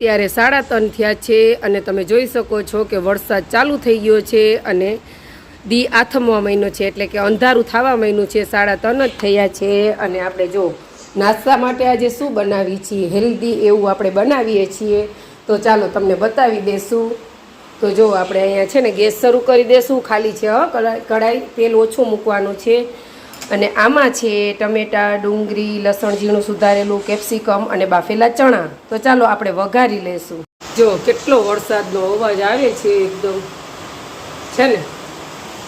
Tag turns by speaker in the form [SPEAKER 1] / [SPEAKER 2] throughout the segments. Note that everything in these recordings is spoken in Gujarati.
[SPEAKER 1] ત્યારે સાડા ત્રણ થયા છે અને તમે જોઈ શકો છો કે વરસાદ ચાલુ થઈ ગયો છે અને દી આથમવા મહિનો છે એટલે કે અંધારું થવા મહિનું છે. સાડા ત્રણ જ થયા છે અને આપણે જો નાસ્તા માટે આજે શું બનાવી છીએ? હેલ્ધી એવું આપણે બનાવીએ છીએ. તો ચાલો તમને બતાવી દેશું. તો જો આપણે અહીંયા છે ને ગેસ શરૂ કરી દેશું. ખાલી છે, હ કઢાઈ, તેલ ઓછું મૂકવાનું છે. અને આમાં છે ટમેટા, ડુંગળી, લસણ ઝીણું સુધારેલું, કેપ્સિકમ અને બાફેલા ચણા. તો ચાલો આપણે વઘારી લઈશું જો કેટલો વરસાદનો અવાજ આવે છે એકદમ. છે ને?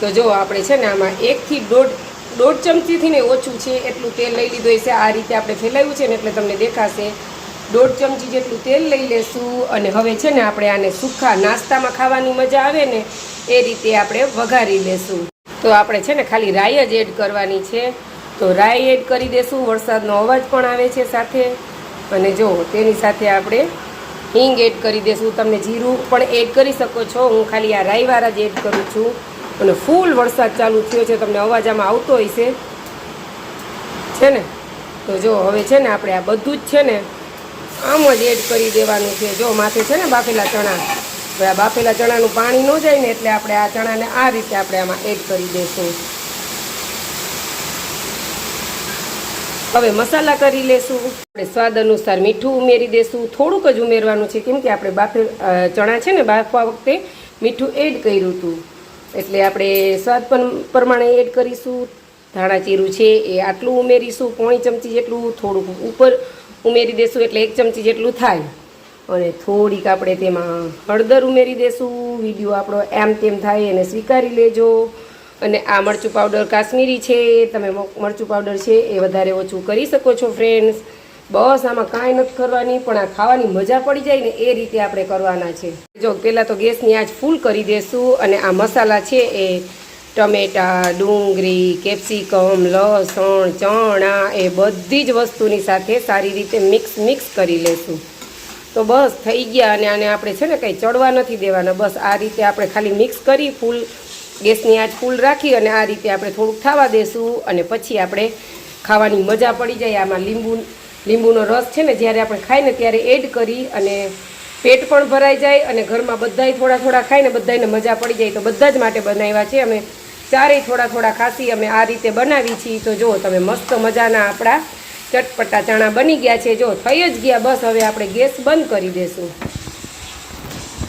[SPEAKER 1] તો જો આપણે છે ને આમાં એકથી દોઢ દોઢ ચમચીથી ને ઓછું છે એટલું તેલ લઈ લીધું છે આ રીતે આપણે ફેલાયું છે ને એટલે તમને દેખાશે. દોઢ ચમચી જેટલું તેલ લઈ લેશું અને હવે છે ને આપણે આને સૂખા નાસ્તામાં ખાવાની મજા આવે ને એ રીતે આપણે વઘારી લેશું. તો આપણે છે ને ખાલી રાઈ જ એડ કરવાની છે. તો રાઈ એડ કરી દેશું, વરસાદનો અવાજ પણ આવે છે સાથે. અને જો, તેની સાથે આપણે હિંગ એડ કરી દેશું. તમે જીરું પણ એડ કરી શકો છો. હું ખાલી આ રાઈવાળા જ એડ કરું છું. અને ફૂલ વરસાદ ચાલુ થયો છે. તમને અવાજ આમાં આવતો છે છે ને? તો જો, હવે છે ને આપણે આ બધું જ છે ને આમ જ એડ કરી દેવાનું છે. જો, માથે છે ને બાફેલા ચણા. હવે આ બાફેલા ચણાનું પાણી ન જાય ને એટલે આપણે આ ચણાને આ રીતે આપણે આમાં એડ કરી દઈશું હવે મસાલા કરી લેશું. આપણે સ્વાદ અનુસાર મીઠું ઉમેરી દેશું. થોડુંક જ ઉમેરવાનું છે, કેમ કે આપણે બાફે ચણા છે ને બાફવા વખતે મીઠું એડ કર્યું હતું. એટલે આપણે સ્વાદ પ્રમાણે એડ કરીશું. ધાણા જીરું છે એ આટલું ઉમેરીશું, પોણી ચમચી જેટલું, થોડુંક ઉપર ઉમેરી દેશું એટલે એક ચમચી જેટલું થાય. અને થોડીક આપણે તેમાં હળદર ઉમેરી દેશું. વીડિયો આપણો એમ તેમ થાય એને સ્વીકારી લેજો. અને આ મરચું પાવડર કાશ્મીરી છે, તમે મરચું પાવડર છે એ વધારે ઓછું કરી શકો છો ફ્રેન્ડ્સ બસ, આમાં કાંઈ નથી કરવાની, પણ આ ખાવાની મજા પડી જાય ને એ રીતે આપણે કરવાના છે. જો, પહેલાં તો ગેસની આંચ ફૂલ કરી દેશું અને આ મસાલા છે એ ટમેટા, ડુંગળી, કેપ્સિકમ, લસણ, ચણા એ બધી જ વસ્તુની સાથે સારી રીતે મિક્સ મિક્સ કરી લેશું. તો બસ થઈ ગયા અને આને આપણે છે ને કંઈ ચડવા નથી દેવાના. બસ આ રીતે આપણે ખાલી મિક્સ કરી ફૂલ ગેસની આંચ ફૂલ રાખી અને આ રીતે આપણે થોડુંક થવા દેશું અને પછી આપણે ખાવાની મજા પડી જાય. આમાં લીંબુ લીંબુનો રસ છે ને જ્યારે આપણે ખાઈએ ને ત્યારે એડ કરી અને પેટ પણ ભરાઈ જાય અને ઘરમાં બધાય થોડા થોડા ખાઈને બધાને મજા પડી જાય. તો બધા જ માટે બનાવ્યા છે. અમે ચારેય થોડા થોડા ખાસી અમે આ રીતે બનાવી છીએ. તો જો તમે મસ્ત મજાના આપણા ચટપટા ચણા બની ગયા છે. જો થઈ જ ગયા, બસ હવે આપણે ગેસ બંધ કરી દેશું.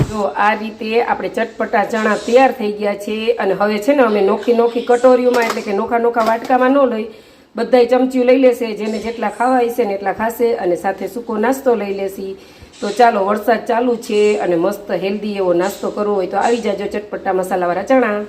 [SPEAKER 1] જો આ રીતે આપણે ચટપટા ચણા તૈયાર થઈ ગયા છે અને હવે છે ને અમે નોખી નોખી કટોરીઓમાં, એટલે કે નોખા નોખા વાટકામાં ન લઈ, બધાય ચમચીઓ લઈ લેશે, જેને જેટલા ખાવા હશે ને એટલા ખાશે અને સાથે સૂકો નાસ્તો લઈ લેશી. તો ચાલો, વરસાદ ચાલુ છે અને મસ્ત હેલ્ધી એવો નાસ્તો કરવો હોય તો આવી જાજો ચટપટા મસાલાવાળા ચણા.